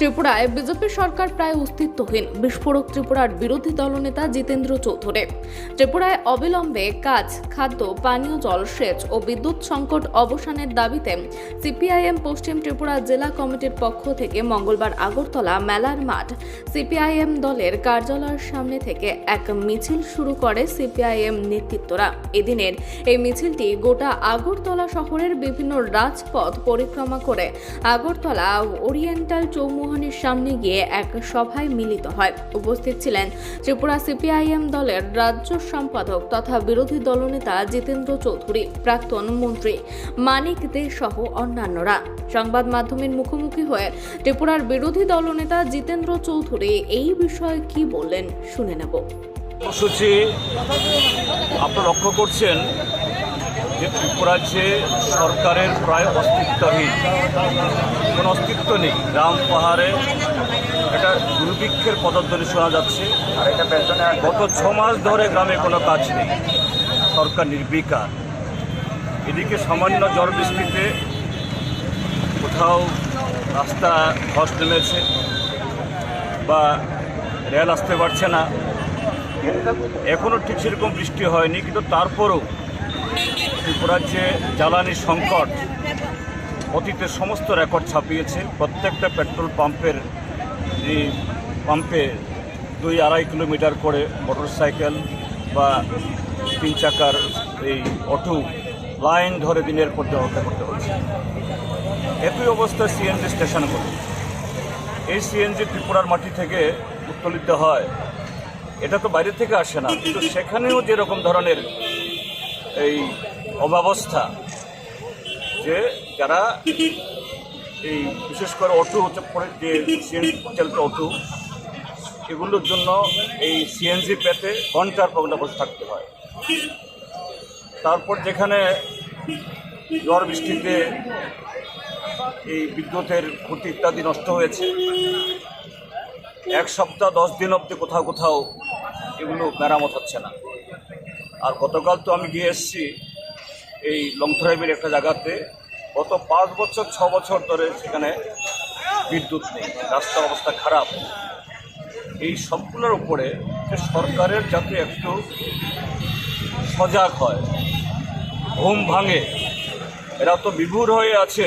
ত্রিপুরায় বিজেপি সরকার প্রায় অস্তিত্বহীন। বিস্ফোরক ত্রিপুরার বিরোধী দলনেতা জিতেন্দ্র চৌধুরী। ত্রিপুরায় অবিলম্বে কাজ, খাদ্য, পানীয় জল সেচ ও বিদ্যুৎ সংকট অবসানের দাবিতে সিপিআইএম পশ্চিম ত্রিপুরা জেলা কমিটির পক্ষ থেকে মঙ্গলবার আগরতলা মেলার মাঠ সিপিআইএম দলের কার্যালয়ের সামনে থেকে এক মিছিল শুরু করে সিপিআইএম নেতৃত্বরা। এদিনের এই মিছিলটি গোটা আগরতলা শহরের বিভিন্ন রাজপথ পরিক্রমা করে আগরতলা ওরিয়েন্টাল চৌমুহনীর সামনে গিয়ে এক সভায় মিলিত হয়। উপস্থিত ছিলেন ত্রিপুরা সিপিআইএম দলের রাজ্য সম্পাদক তথা বিরোধী দলনেতা জিতেন্দ্র চৌধুরী, প্রাক্তন মন্ত্রী মানিক দে সহ অন্যান্যরা। সংবাদ মাধ্যমের মুখোমুখি হয়ে ত্রিপুরার বিরোধী দলনেতা জিতেন্দ্র চৌধুরী এই বিষয়ে কি বললেন শুনে নেব। কর্মসূচি আপনারা লক্ষ্য করছেন যে ত্রিপুরাজ্যে সরকারের প্রায় অস্তিত্বহীন। কোনো অস্তিত্ব নেই। গ্রাম পাহাড়ে একটা দুর্ভিক্ষের পদধ্বনি শোনা যাচ্ছে। গত ছ মাস ধরে গ্রামে কোনো কাজ নেই। সরকার নির্বিকার। এদিকে সামান্য ঝড় বৃষ্টিতে কোথাও রাস্তা ধস নেমেছে বা রেল আসতে পারছে না। এখনও ঠিক সেরকম বৃষ্টি হয়নি, কিন্তু তারপরেও ত্রিপুরার যে জ্বালানি সংকট অতীতের সমস্ত রেকর্ড ছাপিয়েছে। প্রত্যেকটা পেট্রোল পাম্পের পাম্পে দুই আড়াই কিলোমিটার করে মোটর সাইকেল বা তিন চাকার এই অটো লাইন ধরে দিনের পর অপেক্ষা করতে হচ্ছে। একই অবস্থা সিএনজি স্টেশনগুলো এই সিএনজি ত্রিপুরার মাটি থেকে উত্তোলিত হয়। এটা তো বাইরে থেকে আসে না। কিন্তু সেখানেও যেরকম ধরনের এই অব্যবস্থা যে যারা এই বিশেষ করে অটো হচ্ছে পরে যে সিএনজি চালিত অটো, এগুলোর জন্য এই সিএনজি পেতে ঘণ্টার ঘণ্টা বসে থাকতে হয়। তারপর যেখানে ঝড় বৃষ্টিতে এই বিদ্যুতের ক্ষতি ইত্যাদি নষ্ট হয়েছে, এক সপ্তাহ, দশ দিন অবধি কোথাও কোথাও এগুলো মেরামত হচ্ছে না। আর গতকাল তো আমি গিয়ে এসেছি এই লংথরাইবের একটা জায়গাতে গত পাঁচ বছর, ছ বছর ধরে সেখানে বিদ্যুৎ নেই অবস্থা খারাপ। এই সবগুলোর উপরে যে সরকারের যাতে একটু সজাগ হয়, ঘুম ভাঙে, এরা তো বিভুর হয়ে আছে,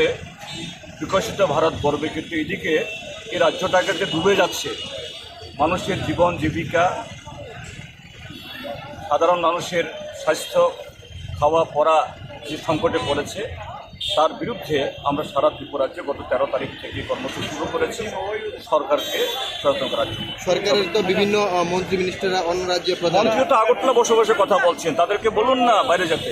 বিকশিত ভারত গর্বে কিন্তু এদিকে এই রাজ্যটাকে যে ডুবে যাচ্ছে, মানুষের জীবন, জীবিকা, সাধারণ মানুষের স্বাস্থ্য, খাওয়া, পড়া যে সংকটে পড়েছে তার বিরুদ্ধে আমরা সারা ত্রিপুরাজ্যে গত তেরো তারিখ থেকে কর্মসূচি শুরু করেছি। সরকারকে সচেতন করার জন্য। সরকারের তো বিভিন্ন মন্ত্রী মিনিস্টাররা অন্য রাজ্যে প্রধান মন্ত্রী তো আগরতলা বসে বসে কথা বলছেন। তাদেরকে বলুন না বাইরে যেতে।